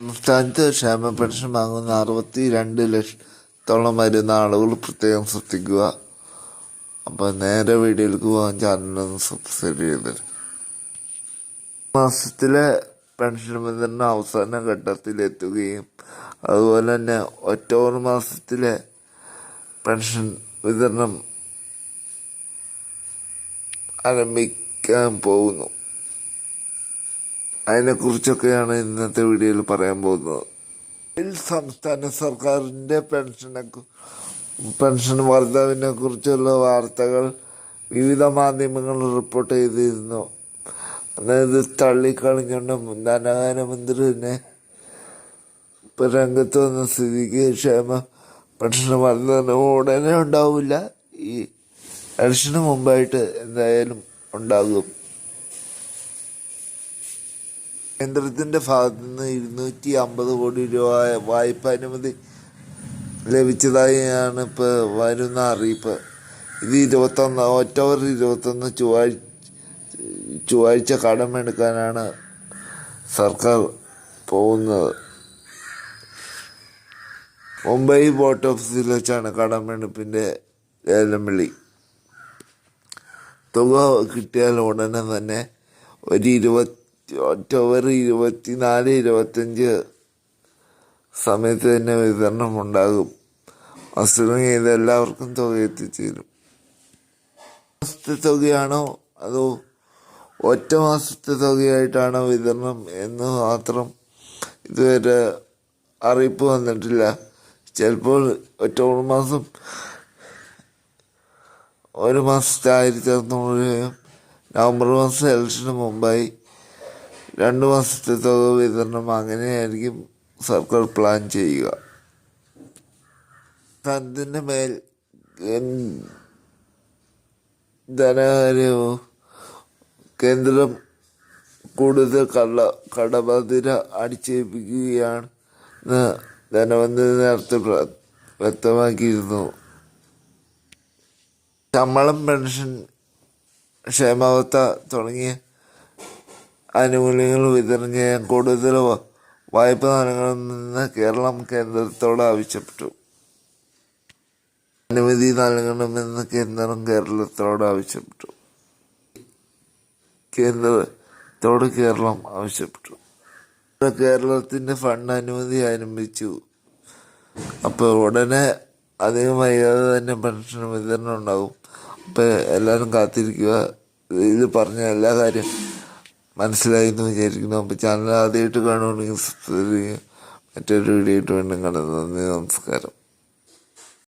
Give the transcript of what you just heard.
സംസ്ഥാനത്ത് ക്ഷേമ പെൻഷൻ വാങ്ങുന്ന അറുപത്തി രണ്ട് ലക്ഷത്തോളം വരുന്ന ആളുകൾ പ്രത്യേകം ശ്രദ്ധിക്കുക. അപ്പോൾ നേരെ വീഡിയോയിലേക്ക് പോകാൻ ചാനലൊന്ന് സബ്സ്ക്രൈബ് ചെയ്തത് മാസത്തിലെ പെൻഷൻ വിതരണം അവസാന ഘട്ടത്തിലെത്തുകയും അതുപോലെ തന്നെ ഒക്ടോബർ മാസത്തിലെ പെൻഷൻ വിതരണം ആരംഭിക്കാൻ പോകുന്നു. അതിനെക്കുറിച്ചൊക്കെയാണ് ഇന്നത്തെ വീഡിയോയിൽ പറയാൻ പോകുന്നത്. സംസ്ഥാന സർക്കാരിന്റെ പെൻഷനെ പെൻഷൻ വർദ്ധവിനെ കുറിച്ചുള്ള വാർത്തകൾ വിവിധ മാധ്യമങ്ങൾ റിപ്പോർട്ട് ചെയ്തിരുന്നു. അതായത് തള്ളിക്കളഞ്ഞുകൊണ്ട് ധനകാര്യമന്ത്രി തന്നെ രംഗത്ത് വന്ന സ്ഥിതിക്ക് ക്ഷേമ പെൻഷൻ വർധന ഉടനെ ഉണ്ടാവില്ല. ഈ ഇലക്ഷന് മുമ്പായിട്ട് എന്തായാലും ഉണ്ടാകും. കേന്ദ്രത്തിന്റെ ഭാഗത്തു നിന്ന് ഇരുന്നൂറ്റി അമ്പത് കോടി രൂപ വായ്പ അനുമതി ലഭിച്ചതായാണ് ഇപ്പോൾ വരുന്ന അറിയിപ്പ്. ഇത് ഇരുപത്തൊന്ന് ഒക്ടോബർ ഇരുപത്തൊന്ന് ചൊവ്വാഴ്ച ചൊവ്വാഴ്ച കടമെടുക്കാനാണ് സർക്കാർ പോകുന്നത്. മുംബൈ ബോട്ട് ഓഫീസിൽ വെച്ചാണ് കടമെടുപ്പിന്റെ ലേലം വിളി. തുക കിട്ടിയാൽ ഉടനെ തന്നെ ഒരു ഇരുപത്തി ഒക്ടോബർ ഇരുപത്തിനാല് ഇരുപത്തഞ്ച് സമയത്ത് തന്നെ വിതരണം ഉണ്ടാകും. വസ്ത്രം ചെയ്ത് എല്ലാവർക്കും തുക എത്തിച്ചേരും. മാസത്തെ തുകയാണോ അതോ ഒറ്റ മാസത്തെ തുകയായിട്ടാണോ വിതരണം എന്ന് മാത്രം ഇതുവരെ അറിയിപ്പ് വന്നിട്ടില്ല. ചിലപ്പോൾ ഒക്ടോബർ മാസം ഒരു മാസത്തെ ആയിരത്തി അറുന്നൂറ് രൂപയും നവംബർ മാസം ഇലക്ഷന് മുമ്പായി രണ്ട് മാസത്തെ തുക വിതരണം അങ്ങനെയായിരിക്കും സർക്കാർ പ്ലാൻ ചെയ്യുക. തനതിന്റെ മേൽ ധനകാര്യവും കേന്ദ്രം കൂടുതൽ കള്ള കടബാധ്യത അടിച്ചേൽപ്പിക്കുകയാണ് എന്ന് ധനമന്ത്രി നേരത്തെ വ്യക്തമാക്കിയിരുന്നു. ശമ്പളം പെൻഷൻ ക്ഷേമാവസ്ഥ തുടങ്ങിയ ആനുകൂല്യങ്ങൾ വിതരണം ചെയ്യാൻ കൂടുതൽ വായ്പ നൽകണമെന്ന് കേരളം കേന്ദ്രത്തോട് ആവശ്യപ്പെട്ടു. അനുമതി നൽകണമെന്ന് കേന്ദ്രം കേരളത്തോട് ആവശ്യപ്പെട്ടു. കേന്ദ്രത്തോട് കേരളം ആവശ്യപ്പെട്ടു. കേരളത്തിന്റെ ഫണ്ട് അനുമതി ആരംഭിച്ചു. അപ്പോൾ ഉടനെ അധികം വൈകാതെ തന്നെ പെൻഷൻ വിതരണം ഉണ്ടാകും. അപ്പോൾ എല്ലാവരും കാത്തിരിക്കുക. ഇത് പറഞ്ഞ എല്ലാ കാര്യം മനസ്സിലായി എന്ന് വിചാരിക്കുന്നു അപ്പോൾ ചാനൽ ആദ്യമായിട്ട് കാണുകയാണെങ്കിൽ മറ്റൊരു വീഡിയോ ആയിട്ട് വീണ്ടും കാണാൻ നന്ദി നമസ്കാരം.